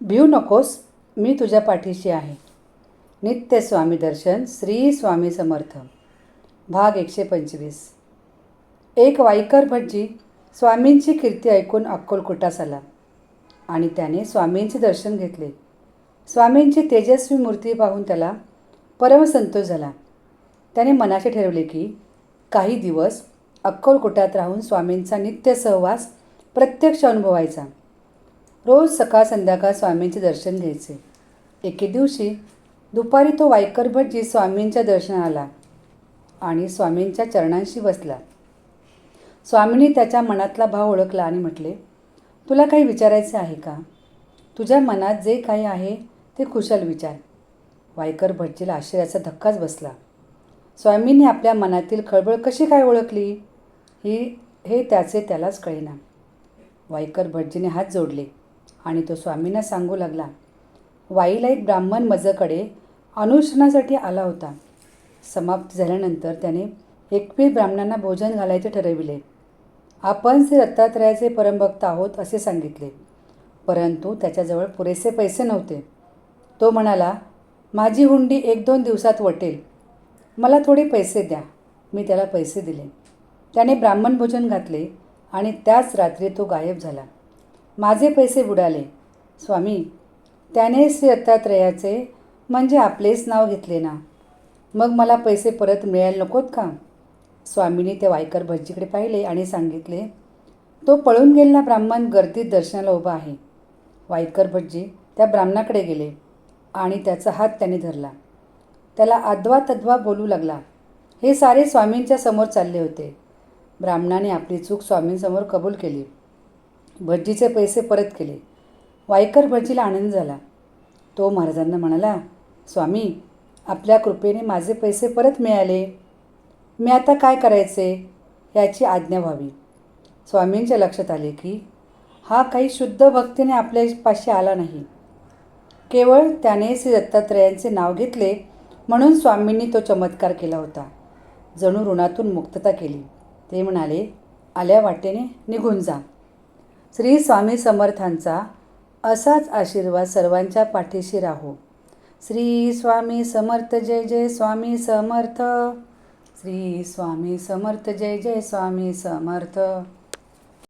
भिऊ नकोस मी तुझ्या पाठीशी आहे. नित्य स्वामी दर्शन श्री स्वामी समर्थ. भाग एकशे पंचवीस. एक वाईकर भटजी स्वामींची कीर्ती ऐकून अक्कोलकुटास आला आणि त्याने स्वामींचे दर्शन घेतले. स्वामींची तेजस्वी मूर्ती पाहून त्याला परमसंतोष झाला. त्याने मनाचे ठरवले की काही दिवस अक्कोलकुटात राहून स्वामींचा नित्य सहवास प्रत्यक्ष अनुभवायचा. रोज सकाळ संध्याकाळ स्वामींचे दर्शन घ्यायचे. एके दिवशी दुपारी तो वायकर भटजी स्वामींच्या दर्शनाला आणि स्वामींच्या चरणांशी बसला. स्वामींनी त्याच्या मनातला भाव ओळखला आणि म्हटले तुला काही विचारायचे आहे का? तुझ्या मनात जे काही आहे ते खुशाल विचार. वायकर भटजीला आश्चर्याचा धक्काच बसला. स्वामींनी आपल्या मनातील खळबळ कशी काय ओळखली? ही हे त्याचे त्यालाच कळेना. वायकर भटजीने हात जोडले. आणि तो स्वामींना सांगू लागला वाईला एक ब्राह्मण मजकडे अनुष्ठानासाठी आला होता. समाप्त झाल्यानंतर त्याने एकवीस ब्राह्मणांना भोजन घालायचे ठरविले. आपण श्री दत्तात्रयाचे परमभक्त आहोत असे सांगितले. परंतु त्याच्याजवळ पुरेसे पैसे नव्हते. तो म्हणाला माझी हुंडी एक दोन दिवसात वटेल. मला थोडे पैसे द्या. मी त्याला पैसे दिले. त्याने ब्राह्मण भोजन घातले आणि त्याच रात्री तो गायब झाला. माझे पैसे बुडाले. स्वामी त्याने श्री दत्तात्रयाचे म्हणजे आपलेच नाव घेतले ना. मग मला पैसे परत मिळायला नकोत का? स्वामीने त्या वायकर भज्जीकडे पाहिले आणि सांगितले तो पळून गेलेला ब्राह्मण गर्दीत दर्शनाला उभा आहे. वायकर भज्जी त्या ब्राह्मणाकडे गेले आणि त्याचा हात त्याने धरला. त्याला अद्वा तद्वा बोलू लागला. हे सारे स्वामींच्या समोर चालले होते. ब्राह्मणाने आपली चूक स्वामींसमोर कबूल केली. भटजीचे पैसे परत केले. वायकर भटजीला आनंद झाला. तो महाराजांना म्हणाला स्वामी आपल्या कृपेने माझे पैसे परत मिळाले. मी आता काय करायचे याची आज्ञा व्हावी. स्वामींच्या लक्षात आले की हा काही शुद्ध भक्तीने आपल्यापाशी आला नाही. केवळ त्याने श्री दत्तात्रयांचे नाव घेतले म्हणून स्वामींनी तो चमत्कार केला होता. जणू ऋणातून मुक्तता केली. ते म्हणाले आल्या वाटेने निघून जा. श्री स्वामी समर्थांचा असाच आशीर्वाद सर्वांच्या पाठीशी राहो. श्री स्वामी समर्थ जय जय स्वामी समर्थ. श्री स्वामी समर्थ जय जय स्वामी समर्थ.